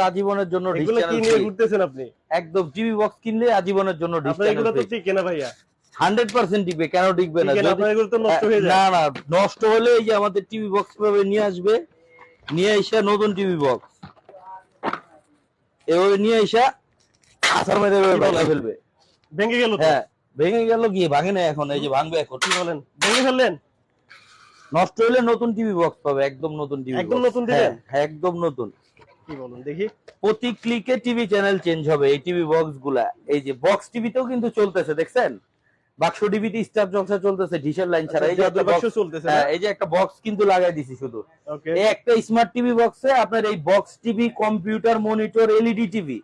আজীবনের জন্য এগুলো কি নিয়ে ঘুরতেছেন আপনি? একদম টিভি বক্স কিনলে আজীবনের জন্য ডিশ এগুলো তো ঠিক না ভাইয়া। হান্ড্রেড পার্সেন্ট টিকবে কেন টিকবে না? না, যদি- আপনার এগুলো তো নষ্ট না না নষ্ট হলে এই যে আমাদের টিভি বক্স ভাবে নিয়ে আসবে? নিয়ে এসে নতুন টিভি বক্স এভাবে নিয়ে এসে আসার মেরে ভেঙে ফেলবে ভেঙে গেল হ্যাঁ ভেঙে গেল গিয়ে ভাঙে না এখন এই যে ভাঙবে এখন। কি বলেন? ভেঙে ফেললেন? নষ্ট হলে নতুন টিভি বক্স পাবে একদম নতুন টিভি একদম নতুন দিবেন? হ্যাঁ একদম নতুন। কি বলুন দেখি। প্রতি ক্লিকে টিভি চ্যানেল চেঞ্জ হবে এই টিভি বক্সগুলা। এই যে বক্স টিভিতেও কিন্তু চলতেছে দেখছেন? বাক্স টিভিতে স্টার জলসা চলতেছে ডিশের লাইন ছাড়া। এই যে একটা বাক্স চলতেছে হ্যাঁ, এই যে একটা বক্স কিন্তু লাগাই দিছি শুধু। এই একটা স্মার্ট টিভি বক্সে আপনার এই box TV computer monitor LED TV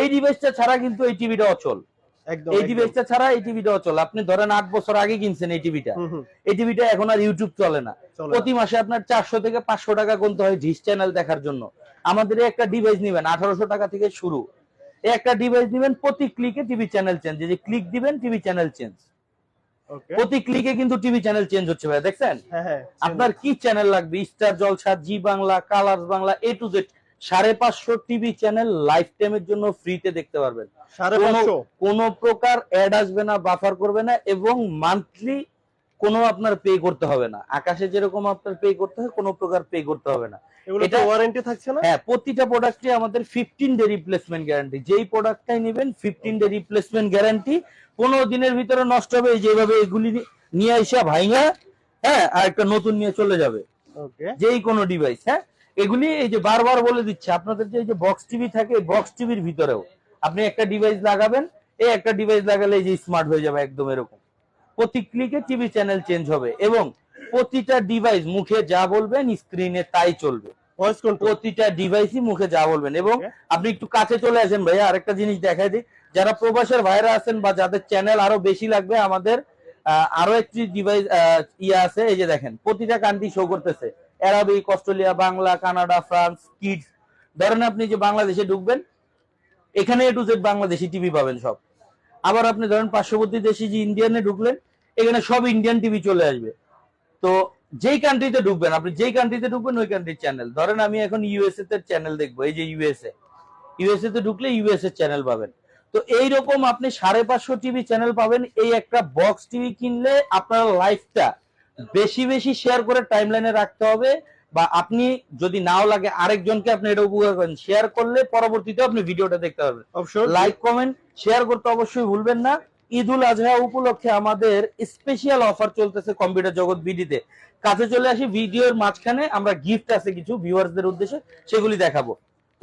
এই ডিভাইসটা ছাড়া কিন্তু এই টিভিটা অচল। এই ডিভাইসটা ছাড়া এই টিভিটা অচল। আপনি ধরেন আট বছর আগে কিনছেন এই টিভিটা এই টিভিটা এখন আর ইউটিউব চলে না। চলে না। প্রতি মাসে আপনার চারশো থেকে পাঁচশো টাকা গুনতে হয় ডিশ চ্যানেল দেখার জন্য। আমাদের একটা ডিভাইস নিবেন আঠারোশো টাকা থেকে শুরু। একটা ডিভাইস নিবেন প্রতি ক্লিকে টিভি চ্যানেল চেঞ্জ যে ক্লিক দিবেন টিভি চ্যানেল চেঞ্জ প্রতি ক্লিকে কিন্তু টিভি চ্যানেল চেঞ্জ হচ্ছে ভাই দেখছেন? হ্যাঁ হ্যাঁ আপনার কি চ্যানেল লাগবে? Star Jalsha Zee Bangla Colors Bangla A to Z সাড়ে পাঁচশো টিভি চ্যানেল লাইফ টাইমের জন্য ফ্রিতে দেখতে পারবেন। কোনো প্রকার অ্যাড আসবে না বাফার করবে না এবং মান্থলি কোনো আপনার পে করতে হবে না। আকাশে যেরকম আপনার পে করতে হয় কোনো প্রকার পে করতে হবে না। এটা- ওয়ারেন্টি থাকছে না? হ্যাঁ প্রতিটা প্রোডাক্টে আমাদের ফিফটিন ডে রিপ্লেসমেন্ট গ্যারান্টি যেই প্রোডাক্টটাই নেবেন ফিফটিন ডে রিপ্লেসমেন্ট গ্যারান্টি পনেরো দিনের ভিতরে নষ্ট হবে যেভাবে এগুলি নিয়ে আসা ভাইঙ্গা হ্যাঁ আর একটা নতুন নিয়ে চলে যাবে। ওকে যেই কোনো ডিভাইস হ্যাঁ। এগুলি এই যে বারবার বলে দিচ্ছে আপনাদের যে এই যে বক্স টিভি থাকে বক্স টিভির ভিতরেও আপনি একটা ডিভাইস লাগাবেন এই একটা ডিভাইস লাগালে এই যে স্মার্ট হয়ে যাবে একদম এরকম। প্রতি ক্লিকে টিভি চ্যানেল চেঞ্জ হবে এবং প্রতিটা ডিভাইস মুখে যা বলবেন স্ক্রিনে তাই চলবে। প্রতিটা ডিভাইসই মুখে যা বলবেন এবং আপনি একটু কাছে চলে আসেন ভাইয়া আরেকটা জিনিস দেখাই দিই। যারা প্রবাসের ভাইরা আছেন বা যাদের চ্যানেল আরও বেশি লাগবে আমাদের আরও একটি ডিভাইস ইয়ে আছে এই যে দেখেন প্রতিটা কান্ট্রি শো করতেছে। Arabic Australia Bangla Canada France kids ধরেন আপনি যে বাংলাদেশে ঢুকবেন এখানে A to Z Bangladeshi TV পাবেন সব। আবার আপনি ধরেন পার্শ্ববর্তী দেশে যে ইন্ডিয়ানে ঢুকলেন, এখানে সব ইন্ডিয়ান টিভি চলে আসবে। তো যেই কান্ট্রিতে ঢুকবেন, আপনি যেই কান্ট্রিতে ঢুকবেন, ওই কান্ট্রির চ্যানেল ধরেন আমি এখন ইউএসএ তে চ্যানেল দেখব, এই যে ইউএসএ ইউএসএ তে ঢুকলে ইউএসএ চ্যানেল পাবেন। তো এইরকম আপনি সাড়ে পাঁচশো টিভি চ্যানেল পাবেন, এই একটা বক্স টিভি কিনলে আপনার লাইফটা বেশি বেশি শেয়ার করে টাইম লাইনে রাখতে হবে। বা আপনি যদি নাও লাগে আরেকজনকে আপনি এটা উপকার করেন শেয়ার করলে পরবর্তীতে আপনি ভিডিওটা দেখতে পারবেন। অবশ্যই লাইক কমেন্ট শেয়ার করতে অবশ্যই ভুলবেন না। ঈদ উল আজহা উপলক্ষে আমাদের স্পেশাল অফার চলতেছে কম্পিউটার জগৎ বিডিতে। কাছে চলে আসি ভিডিওর মাঝখানে আমরা গিফট আছে কিছু ভিউয়ার্সদের উদ্দেশ্যে সেগুলি দেখাবো।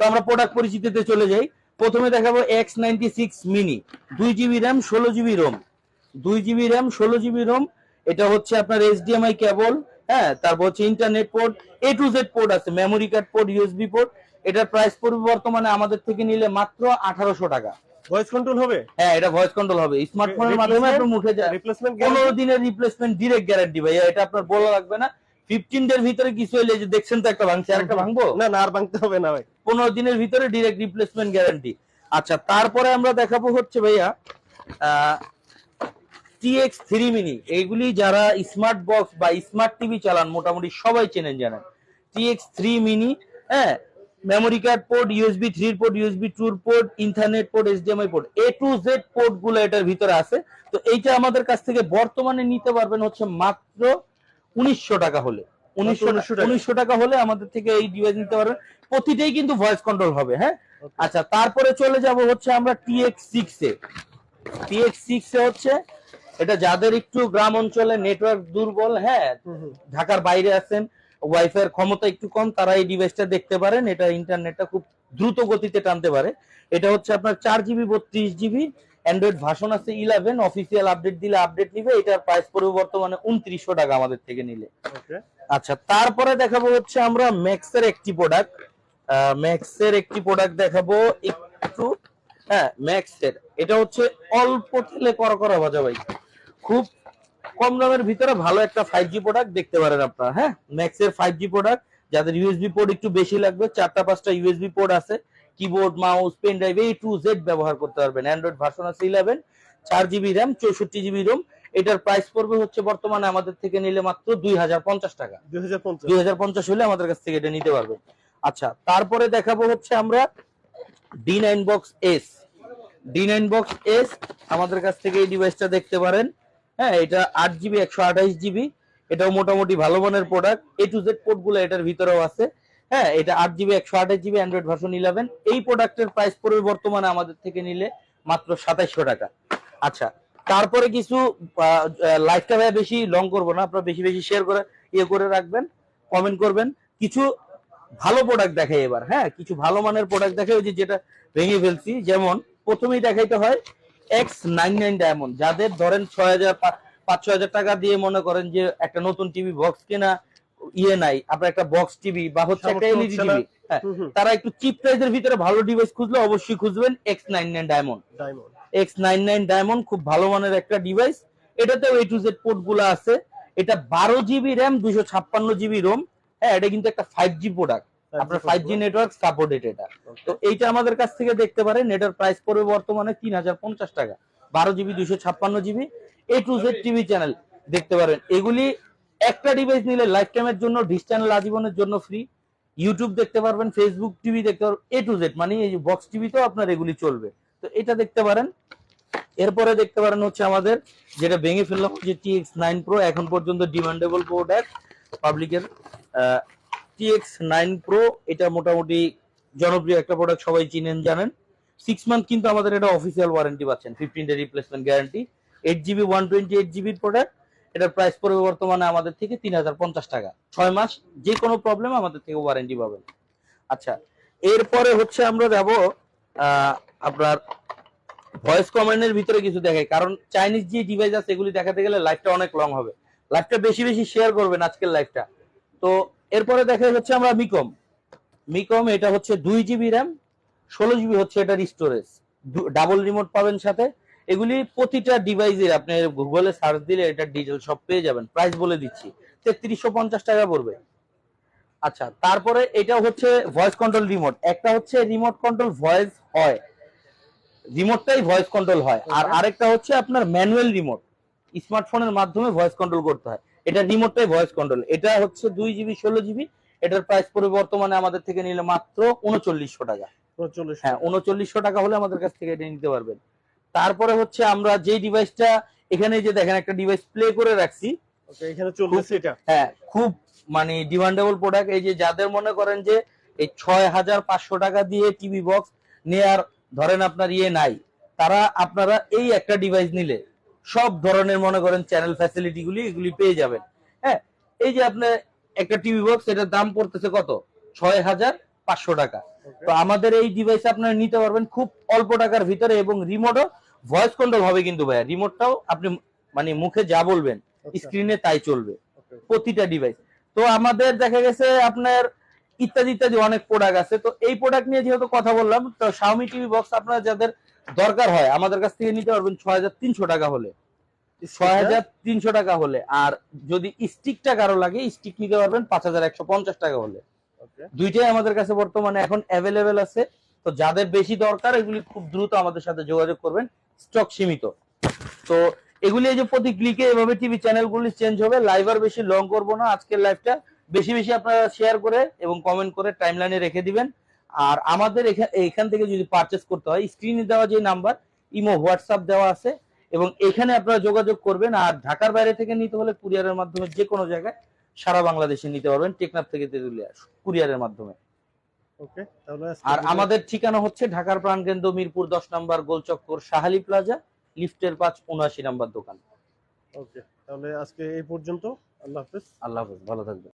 তো আমরা প্রোডাক্ট পরিচিতিতে চলে যাই। প্রথমে দেখাবো এক্স নাইনটি সিক্স মিনি দুই জিবি র্যাম ষোলো জিবি রোম দুই জিবি র্যাম ষোলো জিবি রোম এটা হচ্ছে আপনার এইচডিএমআই কেবল হ্যাঁ তারপর হচ্ছে internet port A to Z port আছে memory card port USB port এটার প্রাইস পড়বে বর্তমানে আমাদের থেকে নিলে মাত্র আঠারোশো টাকা। ভয়েস কন্ট্রোল হবে? হ্যাঁ এটা ভয়েস কন্ট্রোল হবে। স্মার্টফোনের মাধ্যমে আপনার মুখে যা রিপ্লেসমেন্ট পনেরো দিনের রিপ্লেসমেন্ট ডিরেক্ট গ্যারান্টি ভাইয়া এটা আপনার বলা লাগবে না। ফিফটিন ডের ভিতরে কিছু হলে যে দেখছেন তো একটা ভাঙছে আর একটা ভাঙবো? না না আর ভাঙতে হবে না ভাই। পনেরো দিনের ভিতরে ডিরেক্ট রিপ্লেসমেন্ট গ্যারান্টি আচ্ছা তারপরে আমরা দেখাবো হচ্ছে ভাইয়া টিএক্স থ্রি মিনি এইগুলি যারা স্মার্ট বক্স বা স্মার্ট টিভি চালান মোটামুটি সবাই চেনেন জানেন। টিএক্স থ্রি মিনি হ্যাঁ memory card port USB three port USB tour port internet port HDMI port A to Z পোর্টগুলো এটার ভিতরে আছে। তো এইটা আমাদের কাছ থেকে বর্তমানে নিতে পারবেন হচ্ছে মাত্র উনিশশো টাকা হলে। উনিশশো 1900 টাকা। উনিশশো টাকা হলে আমাদের থেকে এই ডিভাইস নিতে পারবেন। প্রতিটাই কিন্তু ভয়েস কন্ট্রোল হবে হ্যাঁ? আচ্ছা তারপরে চলে যাব হচ্ছে আমরা TX six A. TX six A হচ্ছে এটা যাদের একটু গ্রাম অঞ্চলে নেটওয়ার্ক দুর্বল হ্যাঁ ঢাকার বাইরে আছেন ওয়াইফাই এর ক্ষমতা একটু কম তারা এই ডিভাইসটা দেখতে পারেন এটা ইন্টারনেটটা খুব দ্রুত গতিতে টানতে পারে। এটা হচ্ছে আপনার চার জিবি বত্রিশ জিবি অ্যান্ড্রয়েড ভাষণ আছে ইলেভেন অফিসিয়াল আপডেট দিলে আপডেট নিবে এটার প্রাইস পড়বে বর্তমানে উনত্রিশশো টাকা আমাদের থেকে নিলে। আচ্ছা তারপরে দেখাবো হচ্ছে আমরা ম্যাক্সের একটি প্রোডাক্ট ম্যাক্সের একটি প্রোডাক্ট দেখাবো একটু হ্যাঁ ম্যাক্সের এটা হচ্ছে অল্প তেলে করা করা ভাজা ভাই। খুব কম দামের ভিতরে ভালো একটা ফাইভ জি প্রোডাক্ট দেখতে পারেন আপনারা হ্যাঁ? ম্যাক্সের ফাইভ জি প্রোডাক্ট যাদের ইউএসবি পোর্ট একটু বেশি লাগবে চারটা পাঁচটা ইউএসবি পোর্ট আছে keyboard mouse pen drive A to Z ব্যবহার করতে পারবেন। অ্যান্ড্রয়েড ভার্সন আছে ইলেভেন চার জিবি র্যাম চৌষট্টি জিবি রোম এটার প্রাইস পড়বে হচ্ছে বর্তমানে আমাদের থেকে নিলে মাত্র দুই হাজার পঞ্চাশ টাকা। দুই হাজার পঞ্চাশ। দুই হাজার পঞ্চাশ হলে আমাদের কাছ থেকে এটা নিতে পারবেন। আচ্ছা তারপরে দেখাবো হচ্ছে আমরা D nine box S D nine box S আমাদের কাছ থেকে এই ডিভাইসটা দেখতে পারেন। হ্যাঁ এটা আট জিবি একশো আঠাইশ জিবি এটাও মোটামুটি ভালো মানের প্রোডাক্ট এ টু জেড পোর্টগুলো এটার ভিতরেও আছে। হ্যাঁ এটা আট জিবি একশো আঠাশ জিবি অ্যান্ড্রয়েড ভার্সন ইলেভেন এই প্রোডাক্টের প্রাইস পড়বে বর্তমানে আমাদের থেকে নিলে মাত্র সাতাইশশো টাকা। আচ্ছা তারপরে কিছু লাইফটা ভাই বেশি লং করব না। আপনারা বেশি বেশি শেয়ার করে ইয়ে করে রাখবেন কমেন্ট করবেন। কিছু ভালো প্রোডাক্ট দেখাই এবার। হ্যাঁ কিছু ভালো মানের প্রোডাক্ট দেখাই। ওই যেটা ভেঙে ফেলছি, যেমন প্রথমেই দেখাইতে হয় এক্স নাইন নাইন ডায়মন্ড যাদের ধরেন ছয় হাজার পাঁচ ছয় হাজার টাকা দিয়ে মনে করেন যে একটা নতুন টিভি বক্স কেনা ইয়ে নাই আপনার একটা বক্স টিভি বা হচ্ছে একটা এলইডি টিভি হ্যাঁ তারা একটু চিপ প্রাইসের ভিতরে ভালো ডিভাইস খুঁজলে অবশ্যই খুঁজবেন X nine nine diamond X nine nine diamond খুব ভালো মানের একটা ডিভাইস এটাতেও এ টু জেড পোর্টগুলো আছে। এটা বারো জিবি র্যাম দুশো ছাপ্পান্ন জিবি রোম হ্যাঁ এটা কিন্তু একটা ফাইভ জি প্রোডাক্ট আপনার ফাইভ জি নেটওয়ার্ক সাপোর্টেড এটা। তো এইটা আমাদের কাছ থেকে দেখতে পারেন এটার প্রাইস পড়বে বর্তমানে তিন হাজার পঞ্চাশ টাকা। বারো জিবি দুশো ছাপ্পান্ন GB A to Z TV channel দেখতে পারেন। এগুলি একটা ডিভাইস নিলে লাইফ টাইমের জন্য ডিস চ্যানেল আজীবনের জন্য ফ্রি ইউটিউব দেখতে পারবেন ফেসবুক টিভি দেখতে পারবেন এ টু জেড মানে এই বক্স টিভিতেও আপনার এগুলি চলবে। তো এটা দেখতে পারেন। এরপরে দেখতে পারেন হচ্ছে আমাদের যেটা ভেঙে ফেললাম যে টিএক্স নাইন প্রো এখন পর্যন্ত ডিমান্ডেবল প্রোডাক্ট পাবলিকের টিএক্স নাইন প্রো এটা মোটামুটি জনপ্রিয় একটা প্রোডাক্ট সবাই চিনেন, জানেন। সিক্স মান্থ কিন্তু আমাদের এটা অফিসিয়াল ওয়ারেন্টি পাচ্ছেন fifteen day replacement guarantee eight GB one twenty eight জিবির প্রোডাক্ট এটার প্রাইস পড়বে বর্তমানে আমাদের থেকে তিন হাজার পঞ্চাশ টাকা। ছয় মাস যে কোনো প্রবলেম আমাদের থেকে ওয়ারেন্টি পাবেন। আচ্ছা এরপরে হচ্ছে আমরা যাব আপনার ভয়েস কমান্ডের ভিতরে কিছু দেখাই। কারণ চাইনিজ যে ডিভাইস আছে, এগুলি দেখাতে গেলে লাইফটা অনেক লং হবে। লাইফটা বেশি বেশি শেয়ার করবেন আজকের লাইফটা তো এরপরে দেখাই হচ্ছে আমরা মিকম। মিকম এটা হচ্ছে দুই জিবি র্যাম ষোলো জিবি হচ্ছে এটার স্টোরেজ ডাবল রিমোট পাবেন সাথে। এগুলি প্রতিটা ডিভাইসের আপনি গুগলে সার্চ দিলে এটা ডিটেল সব পেয়ে যাবেন। প্রাইস বলে দিচ্ছি। তেত্রিশশো পঞ্চাশ টাকা পড়বে। আচ্ছা তারপরে এটা হচ্ছে ভয়েস কন্ট্রোল রিমোট একটা হচ্ছে রিমোট কন্ট্রোল ভয়েস হয়। রিমোটটাই ভয়েস কন্ট্রোল হয়। আর আরেকটা হচ্ছে আপনার ম্যানুয়াল রিমোট স্মার্টফোনের মাধ্যমে ভয়েস কন্ট্রোল করতে হয়। এটা রিমোটটাই ভয়েস কন্ট্রোল এটা হচ্ছে দুই জিবি ষোলো জিবি এটার প্রাইস পড়বে বর্তমানে আমাদের থেকে নিলে মাত্র উনচল্লিশশো টাকা। হ্যাঁ উনচল্লিশশো টাকা হলে আমাদের কাছ থেকে এটা নিতে পারবেন। তারপরে হচ্ছে আমরা যে ডিভাইসটা এখানে যে দেখেন একটা ডিভাইস প্লে করে রাখছি। হ্যাঁ খুব মানে ডিমান্ডেবল প্রোডাক্ট এই যে যাদের মনে করেন যে এই ছয় হাজার পাঁচশো টাকা দিয়ে টিভি বক্স নেয়ার ধরেন আপনার ইয়ে নাই তারা আপনারা এই একটা ডিভাইস নিলে সব ধরনের মনে করেন চ্যানেল ফ্যাসিলিটি গুলি এগুলি পেয়ে যাবেন। হ্যাঁ এই যে আপনার একটা টিভি বক্স এটার দাম পড়তেছে কত? ছয় হাজার পাঁচশো টাকা। তো আমাদের এই ডিভাইস আপনারা নিতে পারবেন খুব অল্প টাকার ভিতরে এবং রিমোটও ভয়েস কন্ট্রোল হবে কিন্তু ভাইয়া। রিমোটটাও আপনি মানে মুখে যা বলবেন স্ক্রিনে তাই চলবে। প্রতিটা ডিভাইস তো আমাদের দেখা গেছে আপনার ইত্যাদি ইত্যাদি অনেক প্রোডাক্ট আছে। তো এই প্রোডাক্ট নিয়ে যেহেতু কথা বললাম তো শাওমি টিভি বক্স আপনারা যাদের দরকার হয়। আমাদের কাছ থেকে নিতে পারবেন ছয় হাজার তিনশো টাকা হলে। ছয় হাজার তিনশো টাকা হলে। আর যদি স্টিকটা কারও লাগে স্টিক নিতে পারবেন পাঁচ হাজার একশো পঞ্চাশ টাকা হলে। দুইটাই আমাদের কাছে বর্তমানে এখন অ্যাভেলেবেল আছে। তো যাদের বেশি দরকার এগুলি খুব দ্রুত আমাদের সাথে যোগাযোগ করবেন। স্টক সীমিত। তো এগুলি এই যে প্রতি ক্লিকে এভাবে টিভি চ্যানেলগুলি চেঞ্জ হবে। লাইভ আর বেশি লং করব না। আজকের লাইভটা বেশি বেশি আপনারা শেয়ার করে এবং কমেন্ট করে টাইমলাইনে রেখে দিবেন। আর আমাদের এখা- এখান থেকে যদি পারচেস করতে হয় স্ক্রিনে দেওয়া যে নাম্বার ইমো হোয়াটসঅ্যাপ দেওয়া আছে এবং এখানে আপনারা যোগাযোগ করবেন আর ঢাকার বাইরে থেকে নিতে হলে কুরিয়ারের মাধ্যমে যে কোনো জায়গায় সারা বাংলাদেশে নিতে পারবেন। টেকনাফ থেকে তেতুলিয়া কুরিয়ারের মাধ্যমে। ওকে আর আমাদের ঠিকানা হচ্ছে ঢাকার প্রাণকেন্দ্র মিরপুর দশ নম্বর গোলচক্কর সাহালি প্লাজা লিফটের পাঁচ উনআশি নাম্বার দোকান। ওকে তাহলে আজকে এই পর্যন্ত। আল্লাহ হাফেজ। আল্লাহ হাফেজ ভালো থাকবেন।